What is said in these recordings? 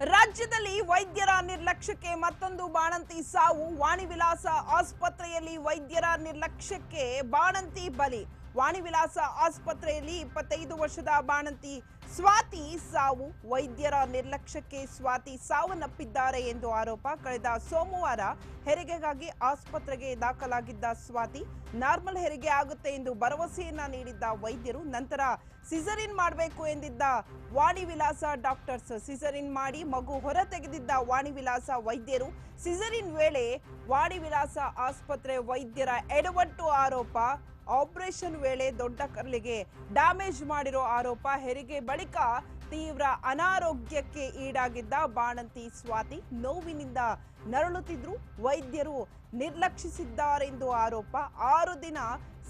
ರಾಜ್ಯದಲ್ಲಿ ವೈದ್ಯರ ನಿರ್ಲಕ್ಷ್ಯಕ್ಕೆ ಮತ್ತೊಂದು ಬಾಣಂತಿ ಸಾವು. ವಾಣಿವಿಲಾಸ ಆಸ್ಪತ್ರೆಯಲ್ಲಿ ವೈದ್ಯರ ನಿರ್ಲಕ್ಷ್ಯಕ್ಕೆ ಬಾಣಂತಿ ಬಲಿ. ವಾಣಿವಿಲಾಸ ಆಸ್ಪತ್ರೆಯಲ್ಲಿ ಇಪ್ಪತ್ತೈದು ವರ್ಷದ ಬಾಣಂತಿ ಸ್ವಾತಿ ಸಾವು, ವೈದ್ಯರ ನಿರ್ಲಕ್ಷ್ಯಕ್ಕೆ ಸ್ವಾತಿ ಸಾವನ್ನಪ್ಪಿದ್ದಾರೆ ಎಂದು ಆರೋಪ. ಕಳೆದ ಸೋಮವಾರ ಹೆರಿಗೆಗಾಗಿ ಆಸ್ಪತ್ರೆಗೆ ದಾಖಲಾಗಿದ್ದ ಸ್ವಾತಿ ನಾರ್ಮಲ್ ಹೆರಿಗೆ ಆಗುತ್ತೆ ಎಂದು ಭರವಸೆಯನ್ನ ನೀಡಿದ್ದ ವೈದ್ಯರು, ನಂತರ ಸಿಸರಿನ್ ಮಾಡಬೇಕು ಎಂದಿದ್ದ ವಾಣಿ ವಿಲಾಸ ಡಾಕ್ಟರ್ಸ್ ಸಿಸರಿನ್ ಮಾಡಿ ಮಗು ಹೊರ ತೆಗೆದಿದ್ದ ವಾಣಿ ವಿಲಾಸ ವೈದ್ಯರು, ಸಿಸರಿನ್ ವೇಳೆ ವಾಣಿ ವಿಲಾಸ ಆಸ್ಪತ್ರೆ ವೈದ್ಯರ ಎಡವಟ್ಟು ಆರೋಪ, ಆಪರೇಷನ್ ವೇಳೆ ದೊಡ್ಡ ಕರ್ಲಿಗೆ ಡ್ಯಾಮೇಜ್ ಮಾಡಿರೋ ಆರೋಪ, ಹೆರಿಗೆ ಬಳಿಕ ತೀವ್ರ ಅನಾರೋಗ್ಯಕ್ಕೆ ಈಡಾಗಿದ್ದ ಬಾಣಂತಿ ಸ್ವಾತಿ ನೋವಿನಿಂದ ನರಳುತ್ತಿದ್ರು. ವೈದ್ಯರು ನಿರ್ಲಕ್ಷಿಸಿದ್ದಾರೆಂದು ಆರೋಪ. ಆರು ದಿನ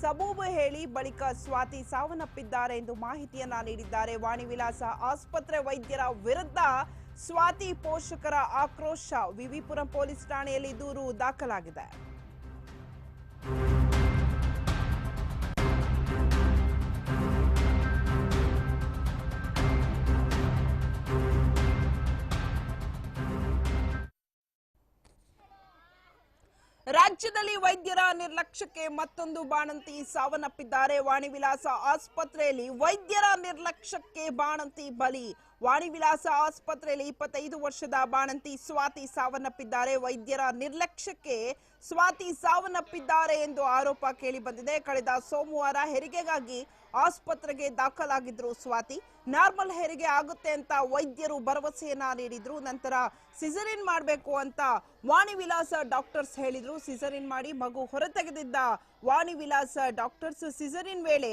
ಸಬೂಬು ಹೇಳಿ ಬಳಿಕ ಸ್ವಾತಿ ಸಾವನ್ನಪ್ಪಿದ್ದಾರೆ ಎಂದು ಮಾಹಿತಿಯನ್ನ ನೀಡಿದ್ದಾರೆ. ವಾಣಿವಿಲಾಸ ಆಸ್ಪತ್ರೆ ವೈದ್ಯರ ವಿರುದ್ಧ ಸ್ವಾತಿ ಪೋಷಕರ ಆಕ್ರೋಶ. ವಿವಿಪುರಂ ಪೊಲೀಸ್ ಠಾಣೆಯಲ್ಲಿ ದೂರು ದಾಖಲಾಗಿದೆ. ರಾಜ್ಯದಲ್ಲಿ ವೈದ್ಯರ ನಿರ್ಲಕ್ಷ್ಯಕ್ಕೆ ಮತ್ತೊಂದು ಬಾಣಂತಿ ಸಾವನ್ನಪ್ಪಿದ್ದಾರೆ ವಾಣಿವಿಲಾಸ ಆಸ್ಪತ್ರೆಯಲ್ಲಿ ವೈದ್ಯರ ನಿರ್ಲಕ್ಷ್ಯಕ್ಕೆ ಬಾಣಂತಿ ಬಲಿ ವಾಣಿವಿಲಾಸ ಆಸ್ಪತ್ರೆಯಲ್ಲಿ ಇಪ್ಪತ್ತೈದು ವರ್ಷದ ಬಾಣಂತಿ ಸ್ವಾತಿ ಸಾವನ್ನಪ್ಪಿದ್ದಾರೆ. ವೈದ್ಯರ ನಿರ್ಲಕ್ಷ್ಯಕ್ಕೆ ಸ್ವಾತಿ ಸಾವನ್ನಪ್ಪಿದ್ದಾರೆ ಎಂದು ಆರೋಪ ಕೇಳಿ ಬಂದಿದೆ ಕಳೆದ ಸೋಮವಾರ ಹೆರಿಗೆಗಾಗಿ ಆಸ್ಪತ್ರೆಗೆ ದಾಖಲಾಗಿದ್ರು ಸ್ವಾತಿ. ನಾರ್ಮಲ್ ಹೆರಿಗೆ ಆಗುತ್ತೆ ಅಂತ ವೈದ್ಯರು ಭರವಸೆಯನ್ನ ನೀಡಿದ್ರು. ನಂತರ ಸಿಸರಿನ್ ಮಾಡಬೇಕು ಅಂತ ವಾಣಿವಿಲಾಸ ಡಾಕ್ಟರ್ಸ್ ಹೇಳಿದ್ರು. ಸಿಸರಿನ್ ಮಾಡಿ ಮಗು ಹೊರತೆಗೆದಿದ್ದ ವಾಣಿವಿಲಾಸ ಡಾಕ್ಟರ್ಸ್ ಸಿಸರಿನ್ ವೇಳೆ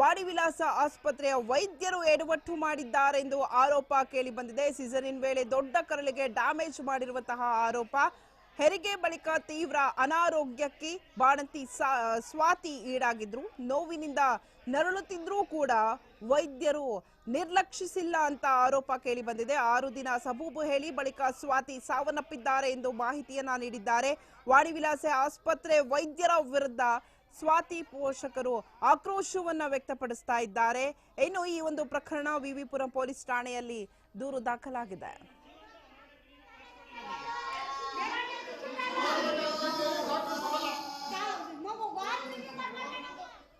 ವಾಣಿವಿಲಾಸ ಆಸ್ಪತ್ರೆಯ ವೈದ್ಯರು ಎಡವಟ್ಟು ಮಾಡಿದ್ದಾರೆಂದು ಆರೋಪ ಕೇಳಿ ಬಂದಿದೆ. ಸಿಸರಿನ್ ವೇಳೆ ದೊಡ್ಡ ಕರಳಿಗೆ ಡ್ಯಾಮೇಜ್ ಮಾಡಿರುವಂತಹ ಆರೋಪ. ಹೆರಿಗೆ ಬಳಿಕ ತೀವ್ರ ಅನಾರೋಗ್ಯಕ್ಕೆ ಬಾಣಂತಿ ಸ್ವಾತಿ ಈಡಾಗಿದ್ರು. ನೋವಿನಿಂದ ನರಳುತ್ತಿದ್ರೂ ಕೂಡ ವೈದ್ಯರು ನಿರ್ಲಕ್ಷಿಸಿಲ್ಲ ಅಂತ ಆರೋಪ ಕೇಳಿ ಬಂದಿದೆ. ಆರು ದಿನ ಸಬೂಬು ಹೇಳಿ ಬಳಿಕ ಸ್ವಾತಿ ಸಾವನ್ನಪ್ಪಿದ್ದಾರೆ ಎಂದು ಮಾಹಿತಿಯನ್ನ ನೀಡಿದ್ದಾರೆ. ವಾಣಿವಿಲಾಸೆ ಆಸ್ಪತ್ರೆ ವೈದ್ಯರ ವಿರುದ್ಧ ಸ್ವಾತಿ ಪೋಷಕರು ಆಕ್ರೋಶವನ್ನ ವ್ಯಕ್ತಪಡಿಸ್ತಾ ಇದ್ದಾರೆ. ಇನ್ನು ಈ ಒಂದು ಪ್ರಕರಣ ವಿವಿಪುರಂ ಪೊಲೀಸ್ ಠಾಣೆಯಲ್ಲಿ ದೂರು ದಾಖಲಾಗಿದೆ.